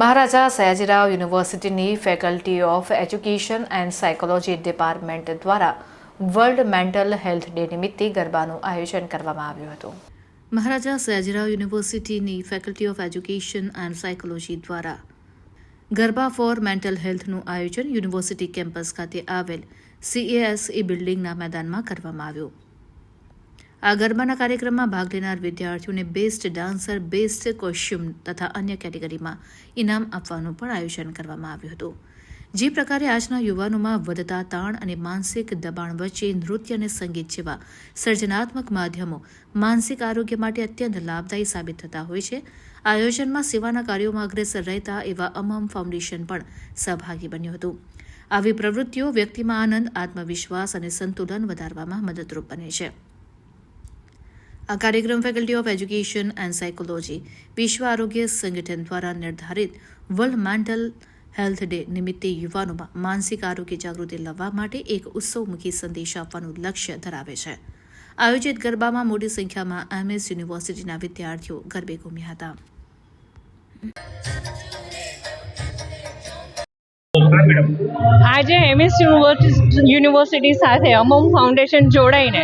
મહારાજા સયાજીરાવ યુનિવર્સિટીની faculty of education and psychology department દ્વારા world mental health day નિમિત્તે ગરબાનું આયોજન કરવામાં આવ્યું હતું મહારાજા સયાજીરાવ યુનિવર્સિટીની faculty of education and psychology દ્વારા ગરબા ફોર મેન્ટલ હેલ્થનું આયોજન યુનિવર્સિટી કેમ્પસ ખાતે આવેલ સીએએસ સીએએસઈ બિલ્ડિંગના મેદાનમાં કરવામાં આવ્યું આ ગરબાના કાર્યક્રમમાં ભાગ લેનાર વિદ્યાર્થીઓને બેસ્ટ ડાન્સર બેસ્ટ કોસ્ચ્યુમ તથા અન્ય કેટેગરીમાં ઇનામ આપવાનું પણ આયોજન કરવામાં આવ્યું હતું જે પ્રકારે આજના યુવાનોમાં વધતા તાણ અને માનસિક દબાણ વચ્ચે નૃત્ય અને સંગીત જેવા સર્જનાત્મક માધ્યમો માનસિક આરોગ્ય માટે અત્યંત લાભદાયી સાબિત થતા હોય છે આયોજનમાં સેવાના કાર્યોમાં અગ્રેસર રહેતા એવા અમામ ફાઉન્ડેશન પણ સહભાગી બન્યું હતું આવી પ્રવૃત્તિઓ વ્યક્તિમાં આનંદ આત્મવિશ્વાસ અને સંતુલન વધારવામાં મદદરૂપ બને છે આ કાર્યક્રમ faculty of education and psychology વિશ્વ આરોગ્ય સંગઠન દ્વારા નિર્ધારિત વર્લ્ડ મેન્ટલ હેલ્થ ડે નિમિત્તે યુવાનોમાં માનસિક આરોગ્ય જાગૃતિ લાવવા માટે એક ઉત્સવમુખી સંદેશ આપવાનું લક્ષ્ય ધરાવે છે આયોજિત ગરબામાં મોટી સંખ્યામાં એમએસ યુનિવર્સિટીના વિદ્યાર્થીઓ ગરબે ઘૂમ્યા હતા આજે એમએસ યુનિવર્સિટી સાથે અમોમ ફાઉન્ડેશન જોડાઈને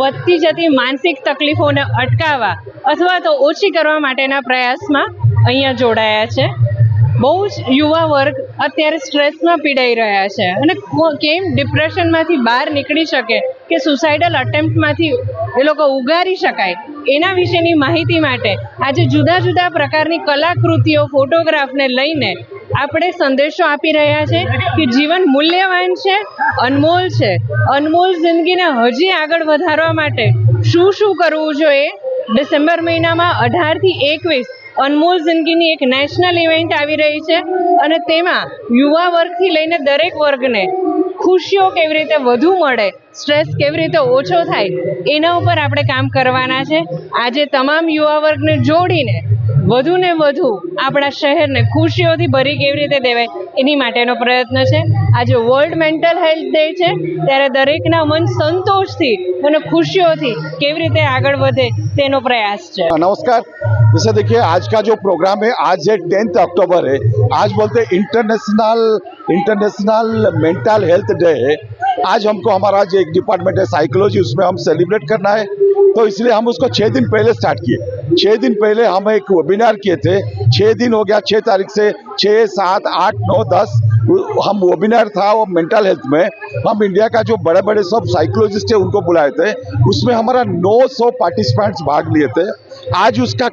વધતી જતી માનસિક તકલીફોને અટકાવવા અથવા તો ઓછી કરવા માટેના પ્રયાસમાં અહીંયા જોડાયા છે બહુ જ યુવા વર્ગ અત્યારે સ્ટ્રેસમાં પીડાઈ રહ્યા છે અને કેમ ડિપ્રેશનમાંથી બહાર નીકળી શકે કે સુસાઇડલ અટેમ્પ્ટમાંથી એ લોકો ઉગારી શકાય એના વિશેની માહિતી માટે આજે જુદા જુદા પ્રકારની કલાકૃતિઓ ફોટોગ્રાફને લઈને આપણે સંદેશો આપી રહ્યા છે કે જીવન મૂલ્યવાન છે અનમોલ છે અનમોલ જિંદગીને હજી આગળ વધારવા માટે શું શું કરવું જોઈએ ડિસેમ્બર મહિનામાં અઢારથી એકવીસ અનમોલ જિંદગીની એક નેશનલ ઇવેન્ટ આવી રહી છે અને તેમાં યુવા વર્ગથી લઈને દરેક વર્ગને ખુશીઓ કેવી રીતે વધુ મળે સ્ટ્રેસ કેવી રીતે ઓછો થાય એના ઉપર આપણે કામ કરવાના છે આજે તમામ યુવા વર્ગને જોડીને વધુ ને વધુ આપણા શહેરને ખુશીઓથી ભરી કેવી રીતે દેવાય એની માટેનો પ્રયત્ન છે આજે વર્લ્ડ મેન્ટલ હેલ્થ ડે છે ત્યારે દરેકના મન સંતોષથી અને ખુશીઓથી કેવી રીતે આગળ વધે તેનો પ્રયાસ છે નમસ્કાર जैसे देखिए आज का जो प्रोग्राम है आज है टेंथ अक्टूबर है आज बोलते international international mental health day है आज हमको हमारा जो एक डिपार्टमेंट है साइकोलॉजी उसमें हम सेलिब्रेट करना है तो इसलिए हम उसको छः दिन पहले स्टार्ट किए छः दिन पहले हम एक वेबिनार किए थे छः दिन हो गया छः तारीख से छः सात आठ नौ दस हम वेबिनार था वो मेंटल हेल्थ में हम इंडिया का जो बड़े बड़े सब साइकोलॉजिस्ट है उनको बुलाए थे उसमें हमारा 900 पार्टिसिपेंट्स भाग लिए थे आज उसका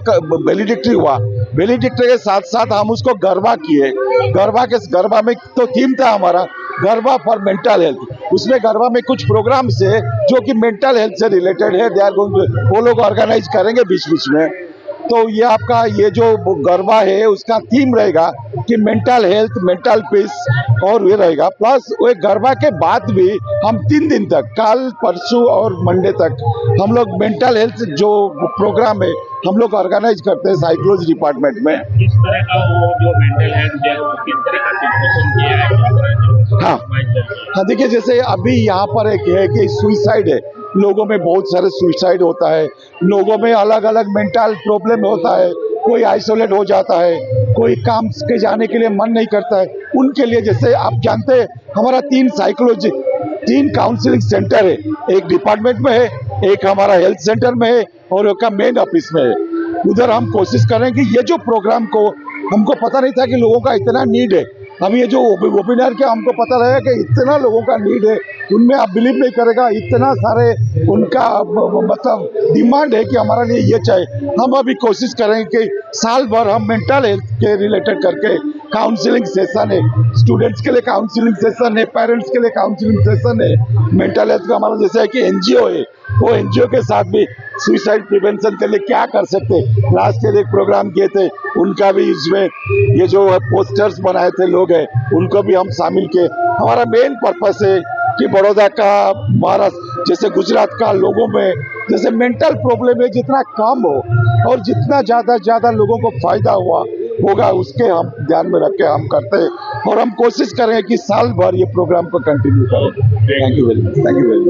वेलिडिक्ट्री हुआ वेलीडिक्ट्री के साथ साथ हम उसको गरबा किए गरबा के गरबा में तो थीम था हमारा गरबा फॉर मेंटल हेल्थ उसमें गरबा में कुछ प्रोग्राम्स है जो कि मेंटल हेल्थ से रिलेटेड है दे आर गोइंग वो लोग ऑर्गेनाइज करेंगे बीच बीच में तो ये आपका ये जो गरबा है उसका थीम रहेगा कि मेंटल हेल्थ मेंटल पीस और ये रहेगा प्लस वो गरबा के बाद भी हम तीन दिन तक कल परसों और मंडे तक हम लोग मेंटल हेल्थ जो प्रोग्राम है हम लोग ऑर्गेनाइज करते हैं साइकोलॉजी डिपार्टमेंट में किस तरह का वो जो मेंटल हेल्थ हाँ हाँ देखिए जैसे अभी यहाँ पर एक है कि सुइसाइड है लोगों में बहुत सारे सुइसाइड होता है लोगों में अलग अलग मेंटल प्रॉब्लम होता है कोई आइसोलेट हो जाता है कोई काम के जाने के लिए मन नहीं करता है उनके लिए जैसे आप जानते हैं हमारा तीन साइकोलॉजी तीन काउंसिलिंग सेंटर है एक डिपार्टमेंट में है एक हमारा हेल्थ सेंटर में है और एक मेन ऑफिस में है उधर हम कोशिश कर रहे हैं कि ये जो प्रोग्राम को हमको पता नहीं था कि लोगों का इतना नीड है हम ये जो वेबिनार के हमको पता रहेगा कि इतना लोगों का नीड है उनमें आप बिलीव नहीं करेगा इतना सारे उनका मतलब डिमांड है कि हमारा लिए ये चाहिए हम अभी कोशिश करेंगे कि साल भर हम मेंटल हेल्थ के रिलेटेड करके काउंसलिंग सेशन है स्टूडेंट्स के लिए काउंसलिंग सेशन है पेरेंट्स के लिए काउंसलिंग सेशन है मेंटल हेल्थ का हमारा जैसे है कि एन है वो एनजीओ के साथ भी सुसाइड प्रिवेंशन के लिए क्या कर सकते लास्ट ईयर एक प्रोग्राम किए थे उनका भी इसमें ये जो पोस्टर्स बनाए थे लोग हैं उनको भी हम शामिल किए हमारा मेन पर्पस है कि बड़ौदा का महाराष्ट्र जैसे गुजरात का लोगों में जैसे मेंटल प्रॉब्लम है जितना कम हो और जितना ज़्यादा से ज़्यादा लोगों को फायदा हुआ होगा उसके हम ध्यान में रख के हम करते हैं और हम कोशिश करेंगे कि साल भर ये प्रोग्राम को कंटिन्यू करें thank you very much thank you very much